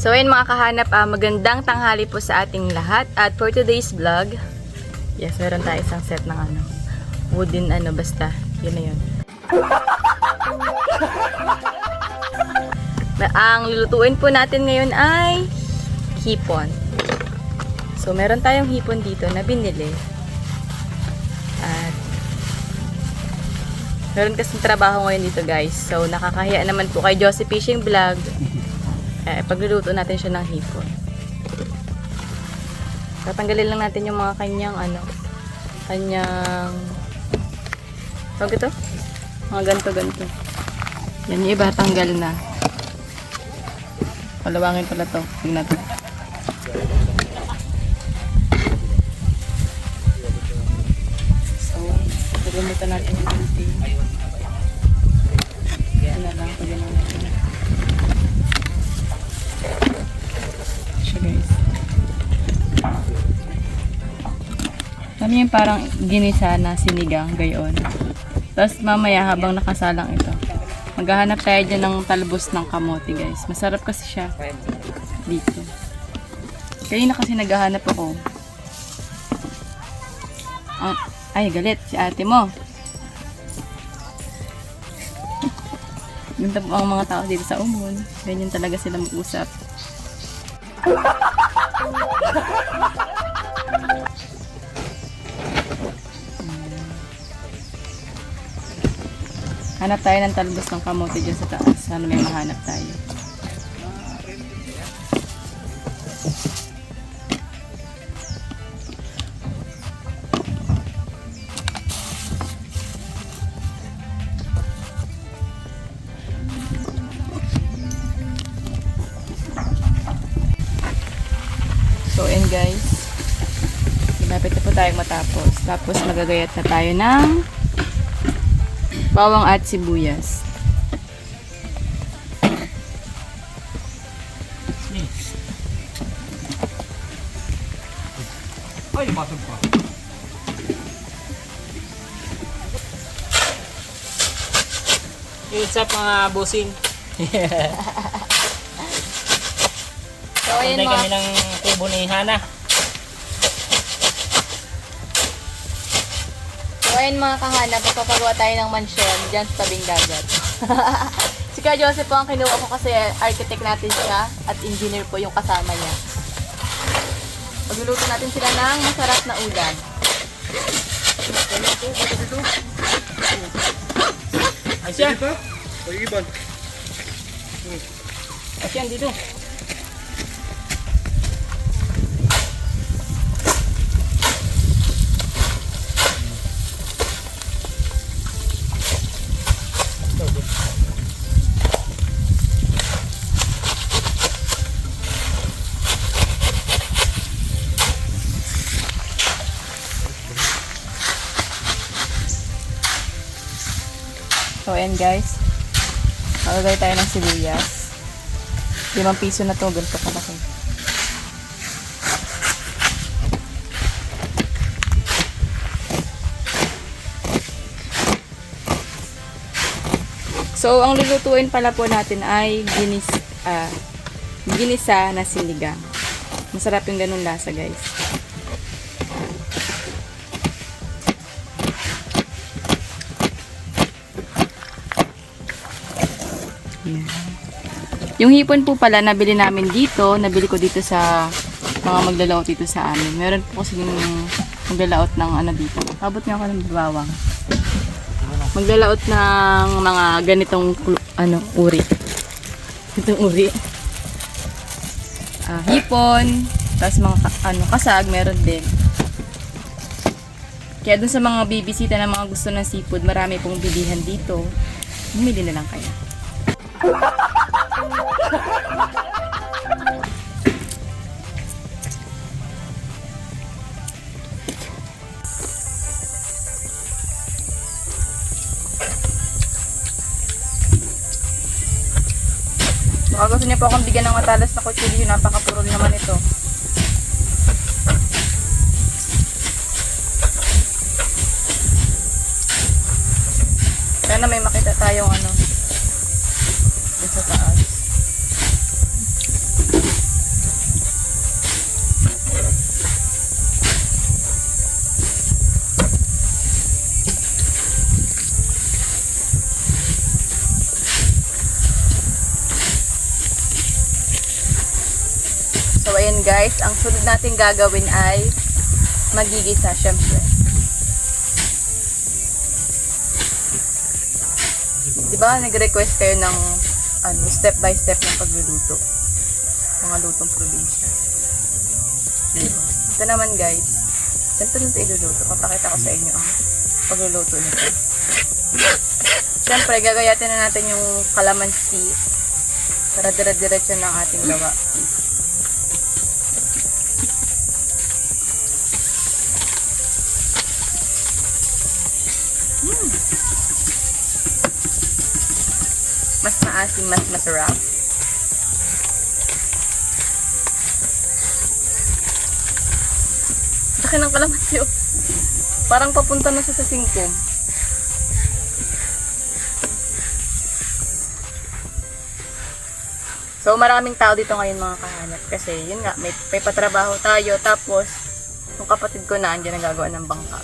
So ayun mga kahanap, ah, magandang tanghali po sa ating lahat. At for today's vlog, yes, meron tayo isang set ng ano, wooden ano, basta, yun na yun. Ang lulutuin po natin ngayon ay hipon. So meron tayong hipon dito na binili. At meron kasing trabaho ngayon dito guys. So nakakahiya naman po kay Josie Fishing Vlog eh, pagluluto natin siya ng hipon. Tatanggalin lang natin yung mga kanyang ano, kanyang tawag ito? Mga ganto-ganto. Yan yung iba, tanggal na. Palawangin pala to. Tingnan natin. So, pagalimutan natin yung parang ginisa na sinigang gayon. Tapos mamaya habang nakasalang ito, maghahanap tayo dyan ng talbos ng kamote guys. Masarap kasi siya dito. Kanina kasi naghahanap ako. Ah, ay, galit si ate mo. Ganito po ang mga tao dito sa Umon. Ganyan talaga sila mag-usap. Hanap tayo ng talbos ng kamote dyan sa taas. Sana may mahanap tayo. So, and guys, malapit na po tayong matapos. Tapos, magagayat na tayo ng bawang at sibuyas. Ay, pasok pa. What's up mga busing? So, ayun mga, kami ng kubo ni Hana. Ayun mga kahanap, magpapagawa tayo ng mansyon dyan sa tabing dagat. si Kuya Joseph po ang kinuha ko kasi architect natin siya at engineer po yung kasama niya. Pagluluto natin sila ng masarap na ulam. Ay siya. Pag-iban. Ay siya, dito. Ayan guys. Magagay tayo ng sibuyas. Limang piso na to, ganito kalaki. So, ang lulutuin pala po natin ay ginis, ah, ginisa na sinigang. Masarap yung ganun lasa, guys. Yung hipon po pala, nabili namin dito. Nabili ko dito sa mga maglalaot dito sa amin. Meron po kasi yung maglalaot ng ano dito. Abot nga ako ng bawang. Maglalaot ng mga ganitong ano, uri. Itong uri. Ah, hipon, tapos mga ano, kasag, meron din. Kaya dun sa mga bibisita na mga gusto ng seafood, marami pong bilihan dito. Bumili na lang kayo. Baka gusto niya po akong bigyan ng matalas na kutsilyo. Napakapurol naman ito. Gagawin ay magigisa, syempre. Di ba, nag-request kayo ng ano, step by step ng pagluluto. Mga lutong probinsya. Ito naman guys, ganito nito iluluto. Papakita ko sa inyo ang pagluluto nito. Siyempre, gagayatin na natin yung kalamansi para dire-diretso ng ating gawa. Maasim, mas masarap. Laki ng kalamansi oh. Parang papunta na siya sa singkong. So maraming tao dito ngayon mga kahanap kasi yun nga, may, may patrabaho tayo tapos yung kapatid ko na andyan nagagawa ng bangka.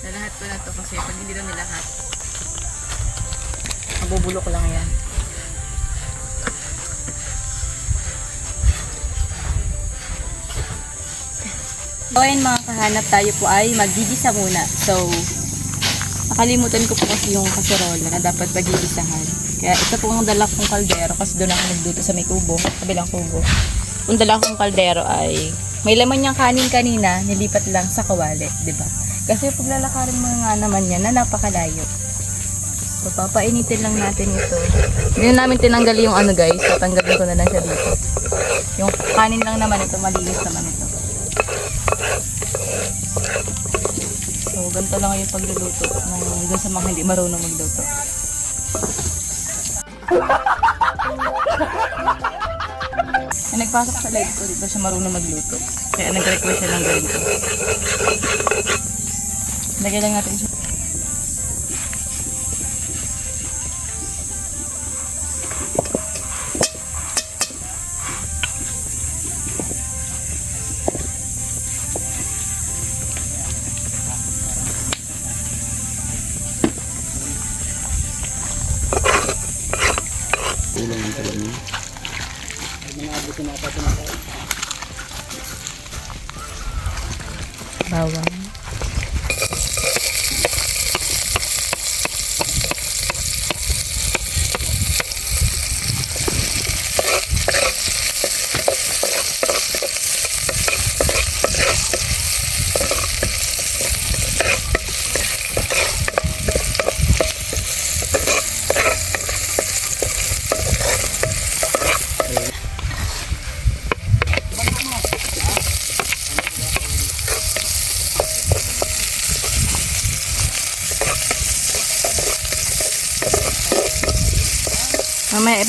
Na lahat ko na to kasi pag hindi daw nilahat, mabubulok lang yan. So ayun mga kahanap, tayo po ay magigisa muna. So, nakalimutan ko po kasi yung kaserola na dapat pagigisahan. Kaya ito po ang dala kong kaldero kasi doon ako nagluto sa may kubo, kabilang kubo. Yung dala kong kaldero ay may laman niyang kanin kanina, nilipat lang sa kawali, di ba? Kasi pag lalakarin mo nga naman yan na napakalayo. So, papainitin lang natin ito. Hindi na namin tinanggal yung ano guys, tatanggalin ko na lang siya dito. Yung kanin lang naman ito, malinis naman ito. So, ganito lang yung pagluluto ng doon sa mga hindi marunong magluto. Na nagpasok sa live ko, dito siya marunong magluto. Kaya nag-request siya ng ganito. Lagay lang natin siya.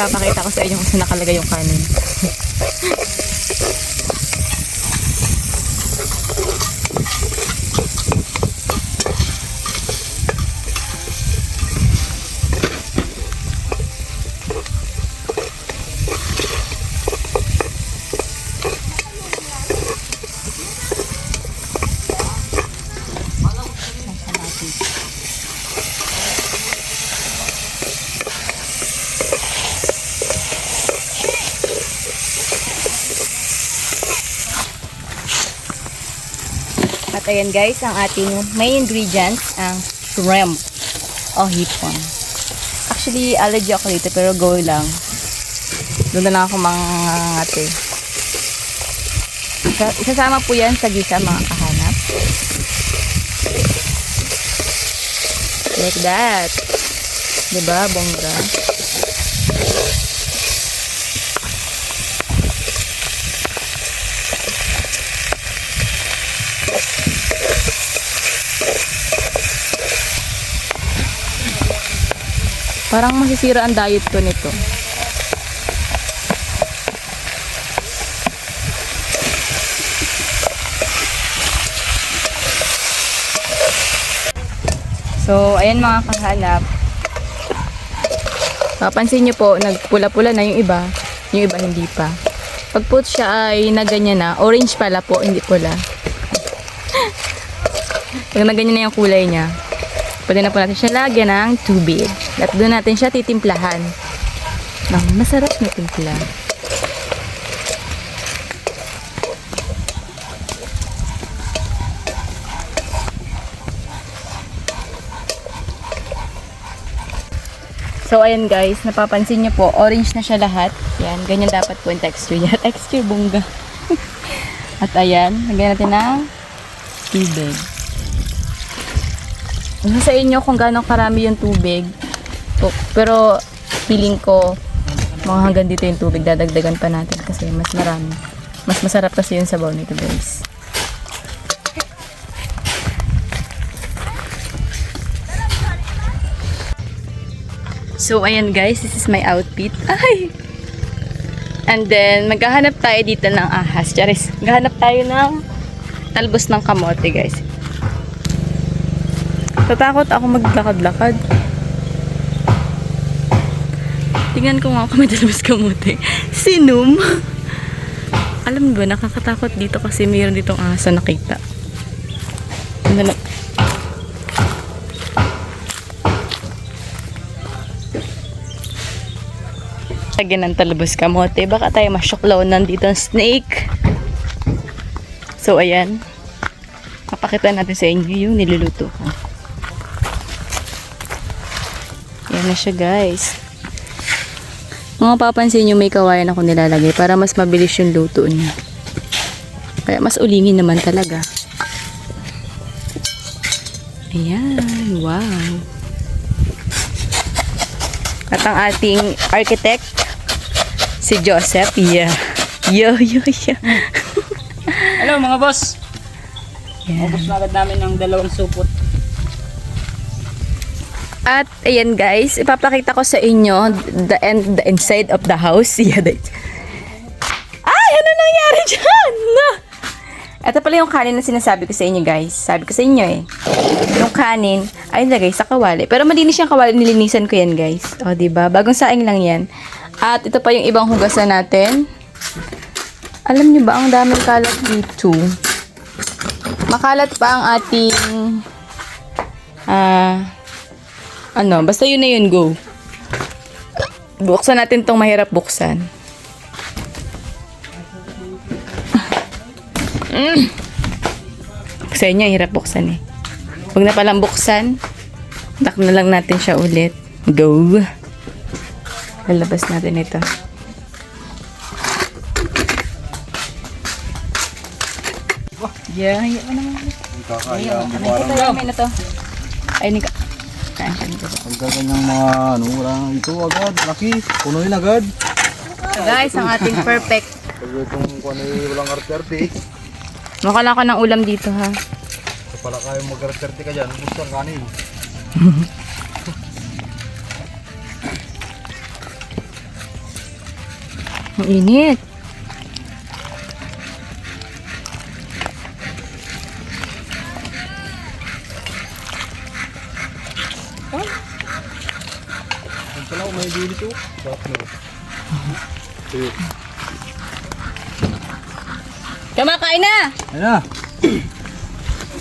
Ipapakita ko sa inyo kung saan nakalagay yung kanin. Ayan guys, ang ating main ingredients, ang shrimp o hipon. Actually, allergy ako dito pero go lang. Doon na lang ako mangangate. Isa- Isasama po yan sa gisa mga kahanap. Like that. Diba, bongga? Parang masisira ang diet ko nito. So, ayan mga kahanap. Papansin nyo po, nagpula-pula na yung iba. Yung iba hindi pa. Pag po siya ay naganyan na, orange pala po, hindi pula. Pag naganyan na yung kulay niya, pwede na po natin siya lagyan ng tubig. At doon natin siya titimplahan. ng masarap na timpla. So, ayan guys, napapansin nyo po, orange na siya lahat. Yan, ganyan dapat po yung texture niya. Texture bunga. At ayan, lagyan natin ng tubig. Ano sa inyo kung gaano karami yung tubig. Po- Pero, feeling ko, mga hanggang dito yung tubig, dadagdagan pa natin kasi mas marami. Mas masarap kasi yung sabaw nito guys. So, ayan guys, this is my outfit. Ay! And then, maghahanap tayo dito ng ahas. Charis, maghahanap tayo ng talbos ng kamote, guys. Tatakot ako maglakad-lakad. Tingnan ko nga kung may talbos kamote. Sinum. Alam mo ba, nakakatakot dito kasi mayroon ditong na nakita. Ano na, Lagyan ng talbos kamote. Baka tayo masyuklaw nandito ang snake. So, ayan. Papakita natin sa inyo yung niluluto ko. Yan na siya, guys. Mga papansin nyo, may kawayan ako nilalagay para mas mabilis yung luto niya. Kaya mas ulingin naman talaga. Ayan. Wow. At ang ating architect, si Joseph. Yeah. Yo, yo, yo. Hello mga boss. Yeah. Ubus na agad namin ng dalawang supot. At ayan guys, ipapakita ko sa inyo the end the inside of the house. Yeah, that. Ay, ano nangyari dyan? No. Ito pala yung kanin na sinasabi ko sa inyo guys. Sabi ko sa inyo eh. Yung kanin, ay nilagay sa kawali. Pero malinis yung kawali, nilinisan ko yan guys. O, di ba Bagong saing lang yan. At ito pa yung ibang hugasan natin. Alam niyo ba, ang daming kalat dito. Makalat pa ang ating ah ano, basta yun na yun, go. Buksan natin tong mahirap buksan. Mm. Sa inyo, hirap buksan eh. Huwag na palang buksan. Tak na lang natin siya ulit. Go. Lalabas natin ito. Yeah, yeah, ano naman. Mo Ano parang ito, yamin na to. Ay, nika. Ka ang gaganyang mga ano, wala ito agad, laki, punuin agad. So guys, ang ating perfect. Pag itong ano eh, walang arte-arte, Makala ko ng ulam dito ha. so pala kayo mag-arte-arte ka dyan, gusto ang kanin. Ang init. Pala ko may bili to. Bakit no? Ayun. Kamakain na! Ayun na.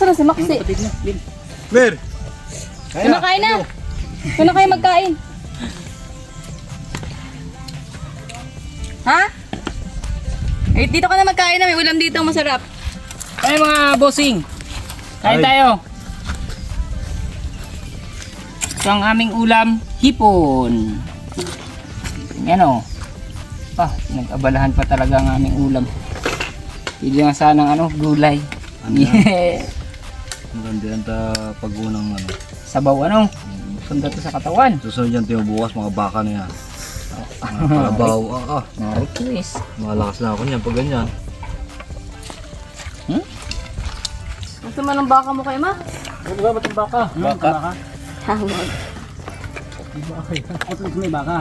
Saan si Maxi? Mer! Kaya na. Kumakain na! Kung na kayo magkain. Ha? Eh, dito ka na magkain na. May ulam dito masarap. Ay mga bossing. Kain Ay. tayo. Ito ang aming ulam, hipon. Yan o. Ah, nag-abalahan pa talaga ang aming ulam. Pili nga sanang ano, gulay. Ano yan? Yeah. Ang ganda yan ta pag-unang ano. Sabaw ano? Sunda to sa katawan. Susunod yan tayo bukas, mga baka na yan. Mga kalabaw, ah, ah. Na-request. Malakas na ako niyan pag ganyan. Gusto mo ng baka mo kay Ma? Ano ba itong baka? Baka. Tawag. At least may baka.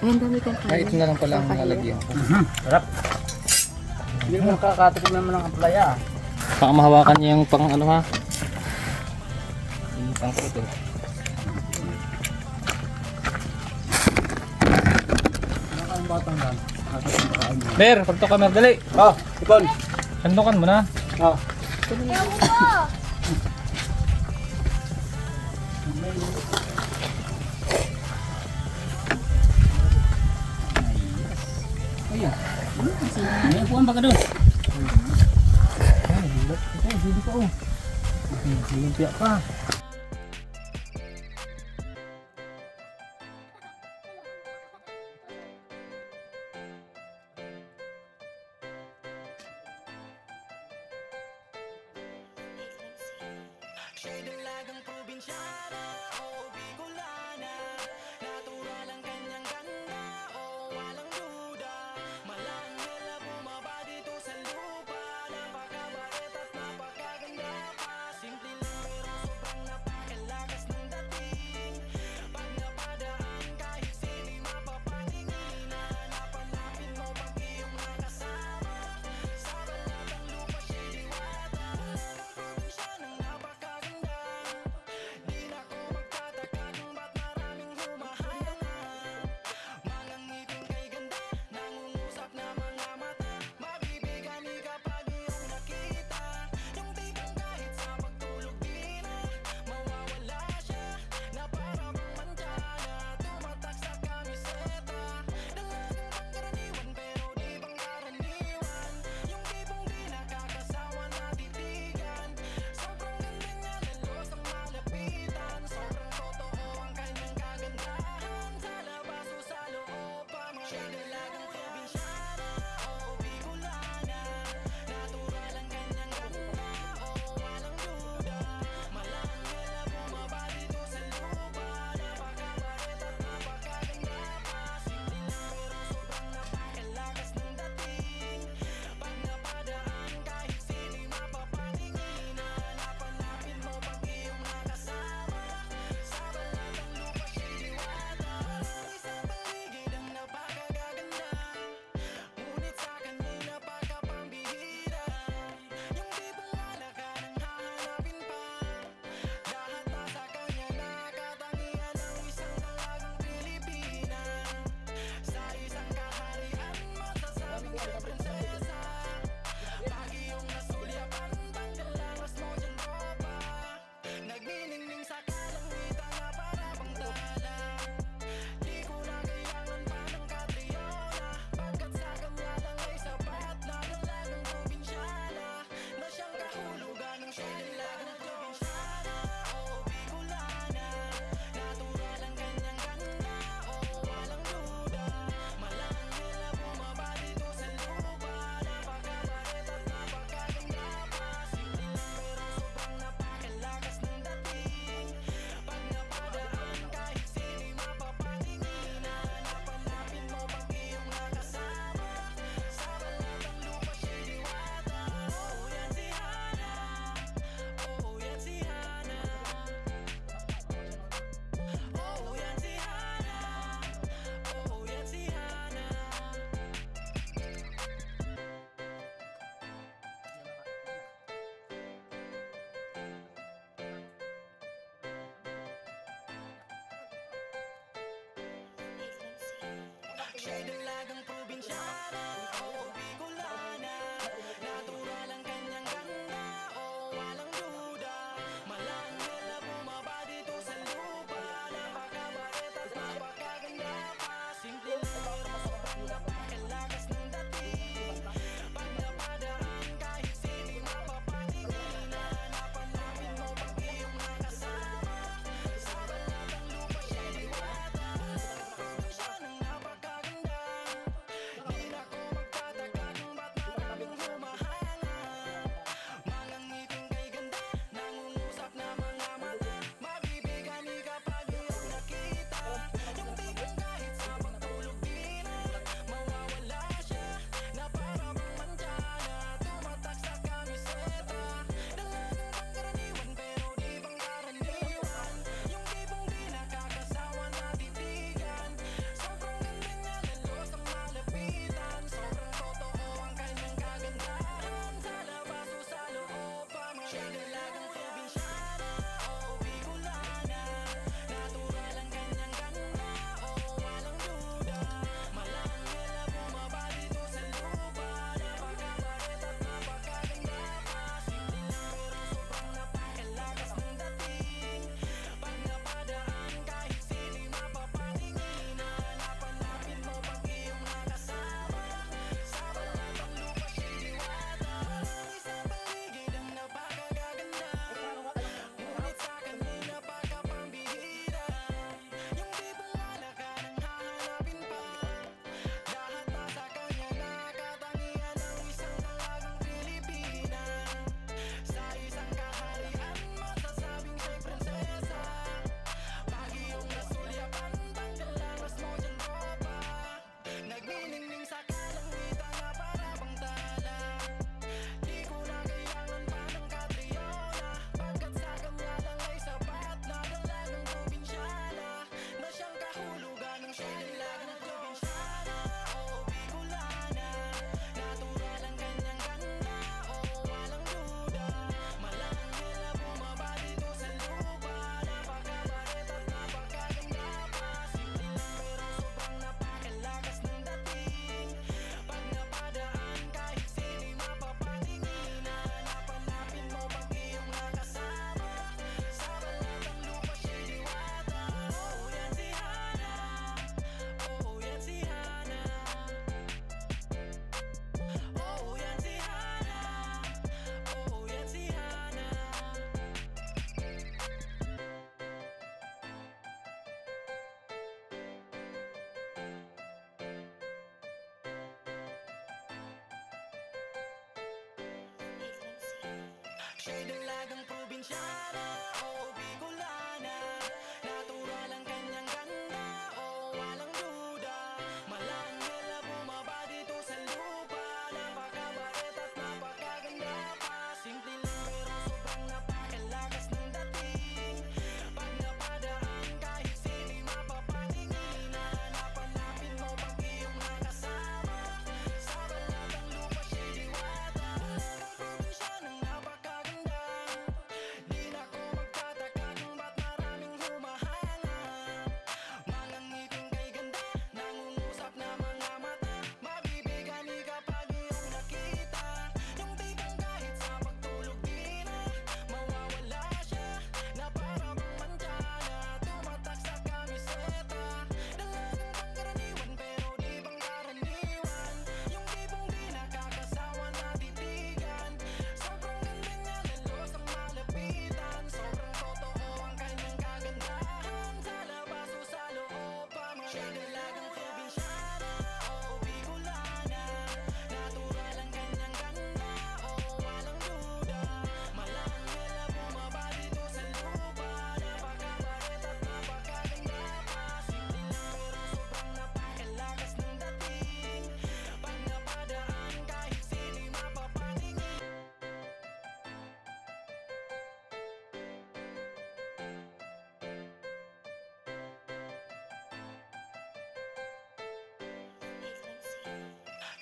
Ay, ang dami kain. ito na lang pala ang lalagyan ko. Sarap. Hindi mo nakakatikim naman ng aplaya. Baka mahawakan niya yung pang ano ha. Yung pang puto. Ber, pagto ka mer, dali. Ah, ipon! Sandukan mo na. Ewan ko! Ayah, ayah puan pakai dos. Ayah, hindi ko. Hindi ko pa. Provinsyana o Bicolana Natural Siya'y dalagang probinsyana O oh, Bicol.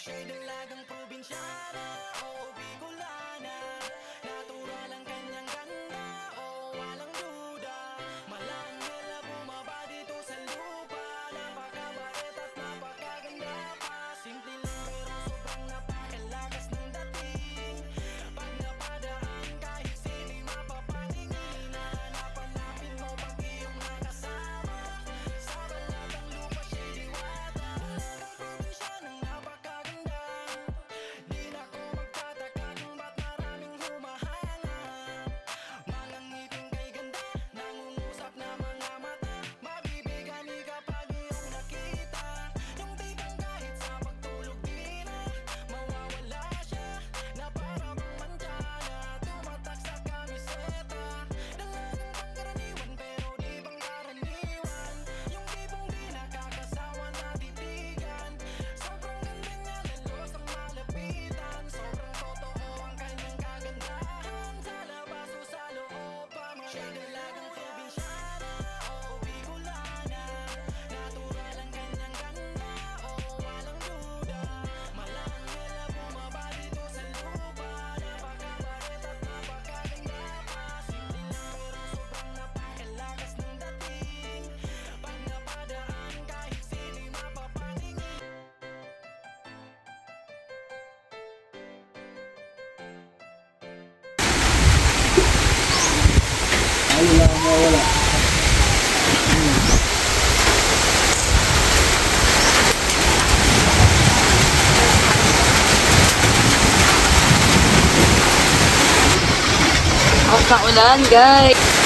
Siya'y dalagang probinsyana O oh, Bicol mawawala. Hmm. Ang kaulan guys.